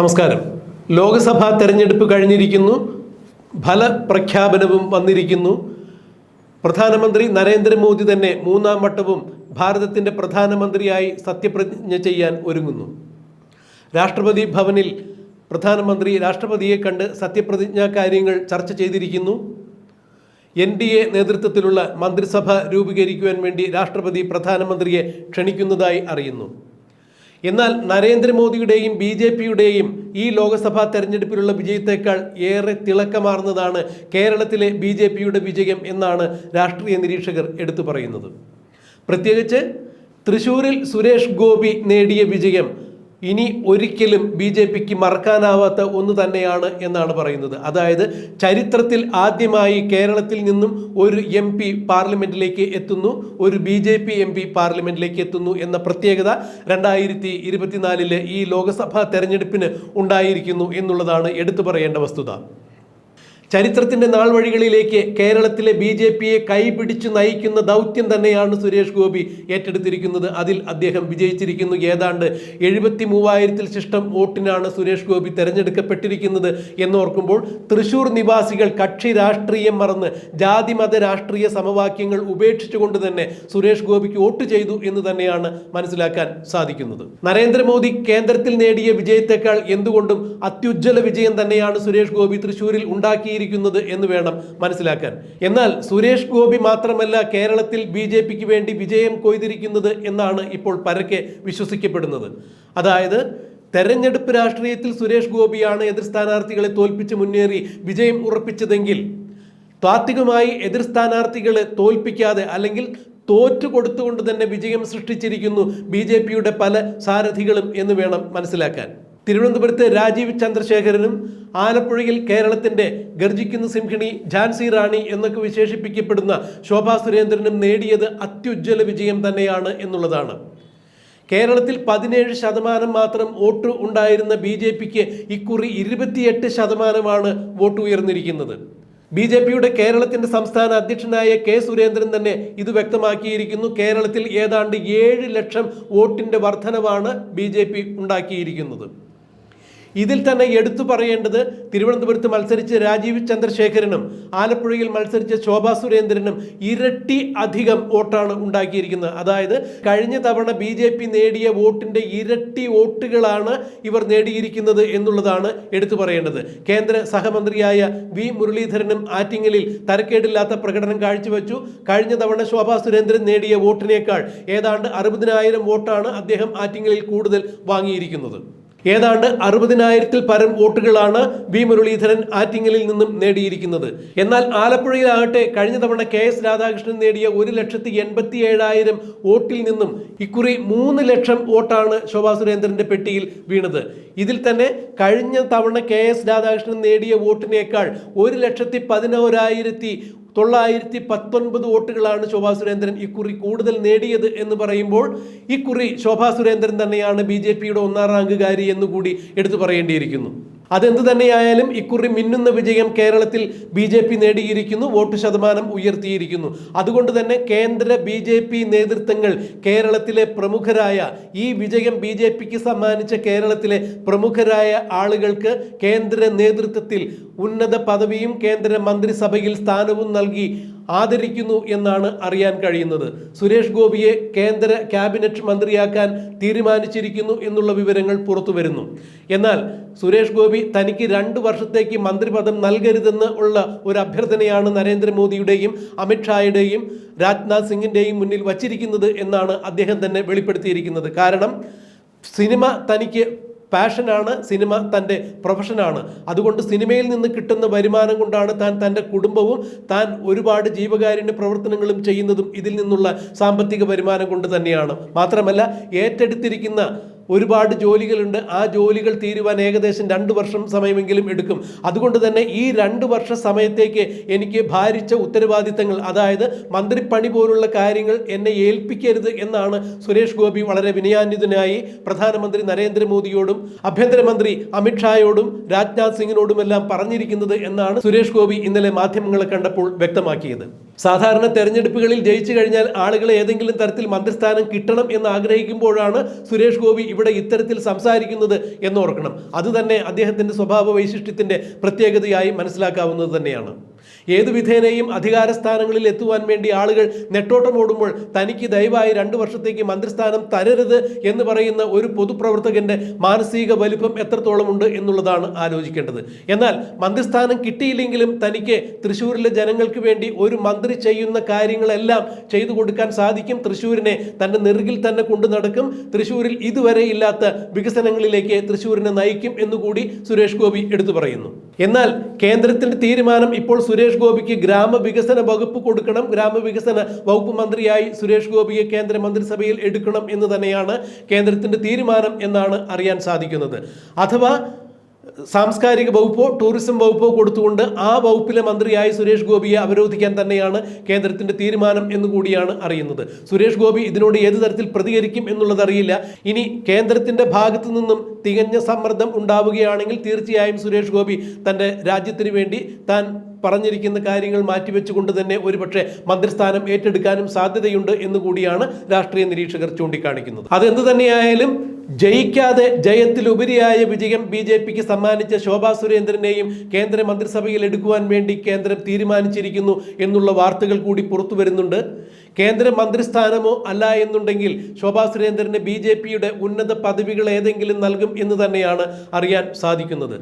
നമസ്കാരം. ലോക്സഭാ തെരഞ്ഞെടുപ്പ് കഴിഞ്ഞിരിക്കുന്നു. ഫലപ്രഖ്യാപനവും വന്നിരിക്കുന്നു. പ്രധാനമന്ത്രി നരേന്ദ്രമോദി തന്നെ മൂന്നാം വട്ടവും ഭാരതത്തിന്റെ പ്രധാനമന്ത്രിയായി സത്യപ്രതിജ്ഞ ചെയ്യാൻ ഒരുങ്ങുന്നു. രാഷ്ട്രപതി ഭവനിൽ പ്രധാനമന്ത്രി രാഷ്ട്രപതിയെ കണ്ട് സത്യപ്രതിജ്ഞാ കാര്യങ്ങൾ ചർച്ച ചെയ്തിരിക്കുന്നു. എൻ ഡി എ നേതൃത്വത്തിലുള്ള മന്ത്രിസഭ രൂപീകരിക്കുവാൻ വേണ്ടി രാഷ്ട്രപതി പ്രധാനമന്ത്രിയെ ക്ഷണിക്കുന്നതായി അറിയുന്നു. എന്നാൽ നരേന്ദ്രമോദിയുടെയും ബി ജെ പിയുടെയും ഈ ലോക്സഭാ തെരഞ്ഞെടുപ്പിലുള്ള വിജയത്തേക്കാൾ ഏറെ തിളക്കമാർന്നതാണ് കേരളത്തിലെ ബി ജെ പിയുടെ വിജയം എന്നാണ് രാഷ്ട്രീയ നിരീക്ഷകർ എടുത്തു പറയുന്നത്. പ്രത്യേകിച്ച് തൃശൂരിൽ സുരേഷ് ഗോപി നേടിയ വിജയം ഇനി ഒരിക്കലും ബി ജെ പിക്ക് മറക്കാനാവാത്ത ഒന്ന് തന്നെയാണ് എന്നാണ് പറയുന്നത്. അതായത് ചരിത്രത്തിൽ ആദ്യമായി കേരളത്തിൽ നിന്നും ഒരു എം പി പാർലമെന്റിലേക്ക് എത്തുന്നു ഒരു B J P M P പാർലമെന്റിലേക്ക് എത്തുന്നു എന്ന പ്രത്യേകത രണ്ടായിരത്തി ഇരുപത്തിനാലിലെ ഈ ലോക്സഭാ തെരഞ്ഞെടുപ്പിന് ഉണ്ടായിരിക്കുന്നു എന്നുള്ളതാണ് എടുത്തു പറയേണ്ട വസ്തുത. ചരിത്രത്തിന്റെ നാൾ വഴികളിലേക്ക് കേരളത്തിലെ ബി ജെ പിയെ കൈപിടിച്ച് നയിക്കുന്ന ദൗത്യം തന്നെയാണ് സുരേഷ് ഗോപി ഏറ്റെടുത്തിരിക്കുന്നത്. അതിൽ അദ്ദേഹം വിജയിച്ചിരിക്കുന്നു. ഏതാണ്ട് എഴുപത്തി മൂവായിരത്തിൽ ശിഷ്ടം വോട്ടിനാണ് സുരേഷ് ഗോപി തെരഞ്ഞെടുക്കപ്പെട്ടിരിക്കുന്നത് എന്നോർക്കുമ്പോൾ തൃശൂർ നിവാസികൾ കക്ഷി രാഷ്ട്രീയം മറന്ന് ജാതി മത രാഷ്ട്രീയ സമവാക്യങ്ങൾ ഉപേക്ഷിച്ചുകൊണ്ട് തന്നെ സുരേഷ് ഗോപിക്ക് വോട്ട് ചെയ്തു എന്ന് തന്നെയാണ് മനസ്സിലാക്കാൻ സാധിക്കുന്നത്. നരേന്ദ്രമോദി കേന്ദ്രത്തിൽ നേടിയ വിജയത്തെക്കാൾ എന്തുകൊണ്ടും അത്യുജ്വല വിജയം തന്നെയാണ് സുരേഷ് ഗോപി തൃശൂരിൽ ഉണ്ടാക്കിയിരിക്കുന്നത് എന്ന് വേണം മനസ്സിലാക്കാൻ. എന്നാൽ സുരേഷ് ഗോപി മാത്രമല്ല കേരളത്തിൽ ബി ജെ പിക്ക് വേണ്ടി വിജയം കൊയ്തിരിക്കുന്നത് എന്നാണ് ഇപ്പോൾ പരക്കെ വിശ്വസിക്കപ്പെടുന്നത്. അതായത് തെരഞ്ഞെടുപ്പ് രാഷ്ട്രീയത്തിൽ സുരേഷ് ഗോപിയാണ് എതിർ സ്ഥാനാർത്ഥികളെ തോൽപ്പിച്ച് മുന്നേറി വിജയം ഉറപ്പിച്ചതെങ്കിൽ താത്വികമായി എതിർ സ്ഥാനാർത്ഥികളെ തോൽപ്പിക്കാതെ അല്ലെങ്കിൽ തോറ്റു കൊടുത്തുകൊണ്ട് തന്നെ വിജയം സൃഷ്ടിച്ചിരിക്കുന്നു ബി പല സാരഥികളും എന്ന് വേണം മനസ്സിലാക്കാൻ. തിരുവനന്തപുരത്ത് രാജീവ് ചന്ദ്രശേഖരനും ആലപ്പുഴയിൽ കേരളത്തിന്റെ ഗർജിക്കുന്ന സിംഹിണി ഝാൻസി റാണി എന്നൊക്കെ വിശേഷിപ്പിക്കപ്പെടുന്ന ശോഭാ സുരേന്ദ്രനും നേടിയത് അത്യുജ്വല വിജയം തന്നെയാണ് എന്നുള്ളതാണ്. കേരളത്തിൽ പതിനേഴ് ശതമാനം മാത്രം വോട്ട് ഉണ്ടായിരുന്ന ബി ജെ പിക്ക് ഇക്കുറി ഇരുപത്തിയെട്ട് ശതമാനമാണ് വോട്ട് ഉയർന്നിരിക്കുന്നത്. ബി ജെ പിയുടെ കേരളത്തിന്റെ സംസ്ഥാന അധ്യക്ഷനായ കെ സുരേന്ദ്രൻ തന്നെ ഇത് വ്യക്തമാക്കിയിരിക്കുന്നു. കേരളത്തിൽ ഏതാണ്ട് ഏഴ് ലക്ഷം വോട്ടിന്റെ വർധനവാണ് ബി ജെ പി ഉണ്ടാക്കിയിരിക്കുന്നത്. ഇതിൽ തന്നെ എടുത്തു പറയേണ്ടത് തിരുവനന്തപുരത്ത് മത്സരിച്ച രാജീവ് ചന്ദ്രശേഖരനും ആലപ്പുഴയിൽ മത്സരിച്ച ശോഭാ സുരേന്ദ്രനും ഇരട്ടി അധികം വോട്ടാണ് ഉണ്ടാക്കിയിരിക്കുന്നത്. അതായത് കഴിഞ്ഞ തവണ ബി ജെ പി നേടിയ വോട്ടിന്റെ ഇരട്ടി വോട്ടുകളാണ് ഇവർ നേടിയിരിക്കുന്നത് എന്നുള്ളതാണ് എടുത്തു പറയേണ്ടത്. കേന്ദ്ര സഹമന്ത്രിയായ വി മുരളീധരനും ആറ്റിങ്ങലിൽ തരക്കേടില്ലാത്ത പ്രകടനം കാഴ്ചവെച്ചു. കഴിഞ്ഞ തവണ ശോഭാ സുരേന്ദ്രൻ നേടിയ വോട്ടിനേക്കാൾ ഏതാണ്ട് അറുപതിനായിരം വോട്ടാണ് അദ്ദേഹം ആറ്റിങ്ങലിൽ കൂടുതൽ വാങ്ങിയിരിക്കുന്നത്. ഏതാണ്ട് അറുപതിനായിരത്തിൽ പരം വോട്ടുകളാണ് വി മുരളീധരൻ ആറ്റിങ്ങലിൽ നിന്നും നേടിയിരിക്കുന്നത്. എന്നാൽ ആലപ്പുഴയിലാകട്ടെ കഴിഞ്ഞ തവണ കെ എസ് രാധാകൃഷ്ണൻ നേടിയ ഒരു ലക്ഷത്തി എൺപത്തി ഏഴായിരം വോട്ടിൽ നിന്നും ഇക്കുറി മൂന്ന് ലക്ഷം വോട്ടാണ് ശോഭാ സുരേന്ദ്രന്റെ പെട്ടിയിൽ വീണത്. ഇതിൽ തന്നെ കഴിഞ്ഞ തവണ കെ എസ് രാധാകൃഷ്ണൻ നേടിയ വോട്ടിനേക്കാൾ ഒരു ലക്ഷത്തി പതിനോരായിരത്തി തൊള്ളായിരത്തി പത്തൊൻപത് വോട്ടുകളാണ് ശോഭാ സുരേന്ദ്രൻ ഇക്കുറി കൂടുതൽ നേടിയത് എന്ന് പറയുമ്പോൾ ഇക്കുറി ശോഭാ സുരേന്ദ്രൻ തന്നെയാണ് ബി ജെ പിയുടെ ഒന്നാം റാങ്കുകാരി എന്നുകൂടി എടുത്തു പറയേണ്ടിയിരിക്കുന്നു. അതെന്ത് തന്നെയായാലും ഇക്കുറി മിന്നുന്ന വിജയം കേരളത്തിൽ ബി ജെ പി നേടിയിരിക്കുന്നു വോട്ട് ശതമാനം ഉയർത്തിയിരിക്കുന്നു. അതുകൊണ്ട് തന്നെ കേന്ദ്ര ബി ജെ പി നേതൃത്വങ്ങൾ കേരളത്തിലെ പ്രമുഖരായ ഈ വിജയം ബി ജെ പിക്ക് സമ്മാനിച്ച കേരളത്തിലെ പ്രമുഖരായ ആളുകൾക്ക് കേന്ദ്ര നേതൃത്വത്തിൽ ഉന്നത പദവിയും കേന്ദ്ര മന്ത്രിസഭയിൽ സ്ഥാനവും നൽകി ആദരിക്കുന്നു എന്നാണ് അറിയാൻ കഴിയുന്നത്. സുരേഷ് ഗോപിയെ കേന്ദ്ര ക്യാബിനറ്റ് മന്ത്രിയാക്കാൻ തീരുമാനിച്ചിരിക്കുന്നു എന്നുള്ള വിവരങ്ങൾ പുറത്തു വരുന്നു എന്നാൽ സുരേഷ് ഗോപി തനിക്ക് രണ്ട് വർഷത്തേക്ക് മന്ത്രിപദം നൽകരുതെന്ന് ഉള്ള ഒരു അഭ്യർത്ഥനയാണ് നരേന്ദ്രമോദിയുടെയും അമിത്ഷായുടെയും രാജ്നാഥ് സിംഗിന്റെയും മുന്നിൽ വച്ചിരിക്കുന്നത് എന്നാണ് അദ്ദേഹം തന്നെ വെളിപ്പെടുത്തിയിരിക്കുന്നത്. കാരണം സിനിമ തനിക്ക് പാഷനാണ് സിനിമ തന്റെ പ്രൊഫഷനാണ്. അതുകൊണ്ട് സിനിമയിൽ നിന്ന് കിട്ടുന്ന വരുമാനം കൊണ്ടാണ് താൻ തന്റെ കുടുംബവും താൻ ഒരുപാട് ജീവകാരുണ്യ പ്രവർത്തനങ്ങളും ചെയ്യുന്നതും ഇതിൽ നിന്നുള്ള സാമ്പത്തിക വരുമാനം കൊണ്ട് തന്നെയാണ്. മാത്രമല്ല ഏറ്റെടുത്തിരിക്കുന്ന ഒരുപാട് ജോലികളുണ്ട്. ആ ജോലികൾ തീരുവാൻ ഏകദേശം രണ്ട് വർഷം സമയമെങ്കിലും എടുക്കും. അതുകൊണ്ട് തന്നെ ഈ രണ്ട് വർഷ സമയത്തേക്ക് എനിക്ക് ഭാരിച്ച ഉത്തരവാദിത്തങ്ങൾ അതായത് മന്ത്രിപ്പണി പോലുള്ള കാര്യങ്ങൾ എന്നെ ഏൽപ്പിക്കരുത് എന്നാണ് സുരേഷ് ഗോപി വളരെ വിനയാന്വിതനായി പ്രധാനമന്ത്രി നരേന്ദ്രമോദിയോടും ആഭ്യന്തരമന്ത്രി അമിത്ഷായോടും രാജ്നാഥ് സിംഗിനോടുമെല്ലാം പറഞ്ഞിരിക്കുന്നത് എന്നാണ് സുരേഷ് ഗോപി ഇന്നലെ മാധ്യമങ്ങളെ കണ്ടപ്പോൾ വ്യക്തമാക്കിയത്. സാധാരണ തെരഞ്ഞെടുപ്പുകളിൽ ജയിച്ചു കഴിഞ്ഞാൽ ആളുകൾ ഏതെങ്കിലും തരത്തിൽ മന്ത്രിസ്ഥാനം കിട്ടണം എന്ന് ആഗ്രഹിക്കുമ്പോഴാണ് സുരേഷ് ഗോപി ഇവിടെ ഇത്തരത്തിൽ സംസാരിക്കുന്നത് എന്നോർക്കണം അതുതന്നെ അദ്ദേഹത്തിന്റെ സ്വഭാവ വൈശിഷ്ട്യത്തിന്റെ പ്രത്യേകതയായി മനസ്സിലാക്കാവുന്നത് തന്നെയാണ്. ഏതു വിധേനയും അധികാരസ്ഥാനങ്ങളിൽ എത്തുവാൻ വേണ്ടി ആളുകൾ നെട്ടോട്ടമോടുമ്പോൾ തനിക്ക് ദയവായി രണ്ടു വർഷത്തേക്ക് മന്ത്രിസ്ഥാനം തരരുത് എന്ന് പറയുന്ന ഒരു പൊതുപ്രവർത്തകന്റെ മാനസിക വലിപ്പം എത്രത്തോളമുണ്ട് എന്നുള്ളതാണ് ആലോചിക്കേണ്ടത്. എന്നാൽ മന്ത്രിസ്ഥാനം കിട്ടിയില്ലെങ്കിലും തനിക്ക് തൃശ്ശൂരിലെ ജനങ്ങൾക്ക് വേണ്ടി ഒരു മന്ത്രി ചെയ്യുന്ന കാര്യങ്ങളെല്ലാം ചെയ്തു കൊടുക്കാൻ സാധിക്കും. തൃശ്ശൂരിനെ തന്റെ നെറുകിൽ തന്നെ കൊണ്ടു നടക്കും. തൃശ്ശൂരിൽ ഇതുവരെ ഇല്ലാത്ത വികസനങ്ങളിലേക്ക് തൃശ്ശൂരിനെ നയിക്കും എന്നുകൂടി സുരേഷ് ഗോപി എടുത്തു പറയുന്നു. എന്നാൽ കേന്ദ്രത്തിന്റെ തീരുമാനം ഇപ്പോൾ സുരേഷ് ഗോപിക്ക് ഗ്രാമവികസന വകുപ്പ് കൊടുക്കണം. ഗ്രാമവികസന വകുപ്പ് മന്ത്രിയായി സുരേഷ് ഗോപിയെ കേന്ദ്ര മന്ത്രിസഭയിൽ എടുക്കണം എന്ന് തന്നെയാണ് കേന്ദ്രത്തിന്റെ തീരുമാനം എന്നാണ് അറിയാൻ സാധിക്കുന്നത്. അഥവാ സാംസ്കാരിക വകുപ്പോ ടൂറിസം വകുപ്പോ കൊടുത്തുകൊണ്ട് ആ വകുപ്പിലെ മന്ത്രിയായി സുരേഷ് ഗോപിയെ അവരോധിക്കാൻ തന്നെയാണ് കേന്ദ്രത്തിന്റെ തീരുമാനം എന്ന് കൂടിയാണ് അറിയുന്നത്. സുരേഷ് ഗോപി ഇതിനോട് ഏത് തരത്തിൽ പ്രതികരിക്കും എന്നുള്ളത് അറിയില്ല. ഇനി കേന്ദ്രത്തിന്റെ ഭാഗത്തു നിന്നും തികഞ്ഞ സമ്മർദ്ദം ഉണ്ടാവുകയാണെങ്കിൽ തീർച്ചയായും സുരേഷ് ഗോപി തന്റെ രാജ്യത്തിന് വേണ്ടി താൻ പറഞ്ഞിരിക്കുന്ന കാര്യങ്ങൾ മാറ്റിവെച്ചുകൊണ്ട് തന്നെ ഒരുപക്ഷെ മന്ത്രിസ്ഥാനം ഏറ്റെടുക്കാനും സാധ്യതയുണ്ട് എന്ന് കൂടിയാണ് രാഷ്ട്രീയ നിരീക്ഷകർ ചൂണ്ടിക്കാണിക്കുന്നത്. അതെന്ത് തന്നെയായാലും ജയിക്കാതെ ജയത്തിലുപരിയായ വിജയം ബി ജെ പിക്ക് സമ്മാനിച്ച ശോഭാ സുരേന്ദ്രനെയും കേന്ദ്ര മന്ത്രിസഭയിൽ എടുക്കുവാൻ വേണ്ടി കേന്ദ്രം തീരുമാനിച്ചിരിക്കുന്നു എന്നുള്ള വാർത്തകൾ കൂടി പുറത്തു വരുന്നുണ്ട് കേന്ദ്ര മന്ത്രിസ്ഥാനമോ അല്ല എന്നുണ്ടെങ്കിൽ ശോഭാ സുരേന്ദ്രന് ബി ജെ പിയുടെ ഉന്നത പദവികൾ ഏതെങ്കിലും നൽകും എന്ന് തന്നെയാണ് അറിയാൻ സാധിക്കുന്നത്.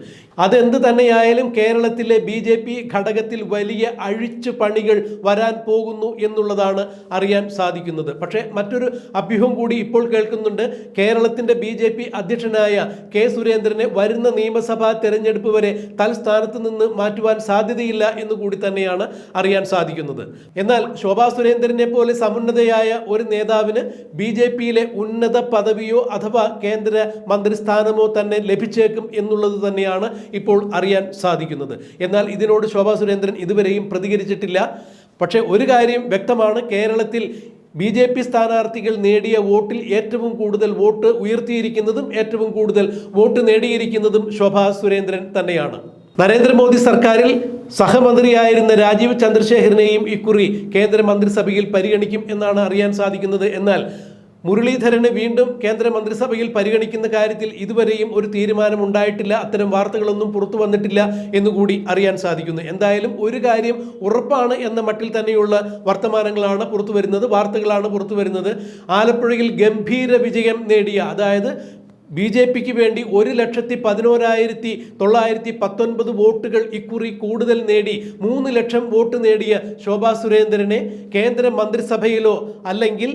അതെന്ത് തന്നെയായാലും കേരളത്തിലെ ബി ജെ പി ഘടകത്തിൽ വലിയ അഴിച്ചു പണികൾ വരാൻ പോകുന്നു എന്നുള്ളതാണ് അറിയാൻ സാധിക്കുന്നത്. പക്ഷേ മറ്റൊരു അഭ്യൂഹം കൂടി ഇപ്പോൾ കേൾക്കുന്നുണ്ട്. കേരളത്തിന്റെ ബി ജെ പി അധ്യക്ഷനായ കെ സുരേന്ദ്രനെ വരുന്ന നിയമസഭാ തെരഞ്ഞെടുപ്പ് വരെ തൽസ്ഥാനത്ത് നിന്ന് മാറ്റുവാൻ സാധ്യതയില്ല എന്ന് കൂടി തന്നെയാണ് അറിയാൻ സാധിക്കുന്നത്. എന്നാൽ ശോഭാ സുരേന്ദ്രനെ പോലെ സമുന്നതയായ ഒരു നേതാവിന് ബി ജെ പിയിലെ ഉന്നത പദവിയോ അഥവാ കേന്ദ്ര മന്ത്രിസ്ഥാനമോ തന്നെ ലഭിച്ചേക്കും എന്നുള്ളത് തന്നെയാണ് ഇപ്പോൾ അറിയാൻ സാധിക്കുന്നത്. എന്നാൽ ഇതിനോട് ശോഭാ സുരേന്ദ്രൻ ഇതുവരെയും പ്രതികരിച്ചിട്ടില്ല. പക്ഷേ ഒരു കാര്യം വ്യക്തമാണ്. കേരളത്തിൽ ബി ജെ പി സ്ഥാനാർത്ഥികൾ നേടിയ വോട്ടിൽ ഏറ്റവും കൂടുതൽ വോട്ട് ഉയർത്തിയിരിക്കുന്നതും ഏറ്റവും കൂടുതൽ വോട്ട് നേടിയിരിക്കുന്നതും ശോഭാ സുരേന്ദ്രൻ തന്നെയാണ്. നരേന്ദ്രമോദി സർക്കാരിൽ സഹമന്ത്രിയായിരുന്ന രാജീവ് ചന്ദ്രശേഖരനെയും ഇക്കുറി കേന്ദ്രമന്ത്രിസഭയിൽ പരിഗണിക്കും എന്നാണ് അറിയാൻ സാധിക്കുന്നത്. എന്നാൽ മുരളീധരനെ വീണ്ടും കേന്ദ്രമന്ത്രിസഭയിൽ പരിഗണിക്കുന്ന കാര്യത്തിൽ ഇതുവരെയും ഒരു തീരുമാനം ഉണ്ടായിട്ടില്ല. അത്തരം വാർത്തകളൊന്നും പുറത്തു വന്നിട്ടില്ല എന്നുകൂടി അറിയാൻ സാധിക്കുന്നു. എന്തായാലും ഒരു കാര്യം ഉറപ്പാണ് എന്ന മട്ടിൽ തന്നെയുള്ള വർത്തമാനങ്ങളാണ് പുറത്തു വരുന്നത് വാർത്തകളാണ് പുറത്തു വരുന്നത്. ആലപ്പുഴയിൽ ഗംഭീര വിജയം നേടിയ അതായത് ബി ജെ പിക്ക് വേണ്ടി ഒരു ലക്ഷത്തി പതിനോരായിരത്തി തൊള്ളായിരത്തി പത്തൊൻപത് വോട്ടുകൾ ഇക്കുറി കൂടുതൽ നേടി മൂന്ന് ലക്ഷം വോട്ട് നേടിയ ശോഭാ സുരേന്ദ്രനെ കേന്ദ്ര മന്ത്രിസഭയിലോ അല്ലെങ്കിൽ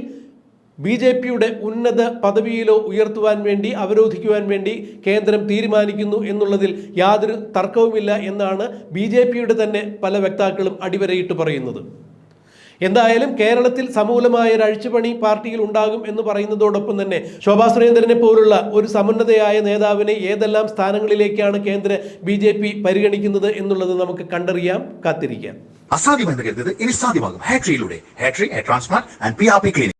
ബി ജെ പിയുടെ ഉന്നത പദവിയിലോ ഉയർത്തുവാൻ വേണ്ടി അവരോധിക്കുവാൻ വേണ്ടി കേന്ദ്രം തീരുമാനിക്കുന്നു എന്നുള്ളതിൽ യാതൊരു തർക്കവുമില്ല എന്നാണ് ബി തന്നെ പല വക്താക്കളും അടിവരയിട്ട് പറയുന്നത്. എന്തായാലും കേരളത്തിൽ സമൂലമായ ഒരു അഴിച്ചുപണി പാർട്ടിയിൽ ഉണ്ടാകും എന്ന് പറയുന്നതോടൊപ്പം തന്നെ ശോഭാ സുരേന്ദ്രനെ പോലുള്ള ഒരു സമുന്നതയായ നേതാവിനെ ഏതെല്ലാം സ്ഥാനങ്ങളിലേക്കാണ് കേന്ദ്ര ബി ജെ പി പരിഗണിക്കുന്നത് എന്നുള്ളത് നമുക്ക് കണ്ടറിയാം കാത്തിരിക്കാം. അസാധ്യമെന്ന് കരുതത് ഇനി സാധ്യമാകും. ഹാട്രിയിലൂടെ ഹാട്രി transplant and P R P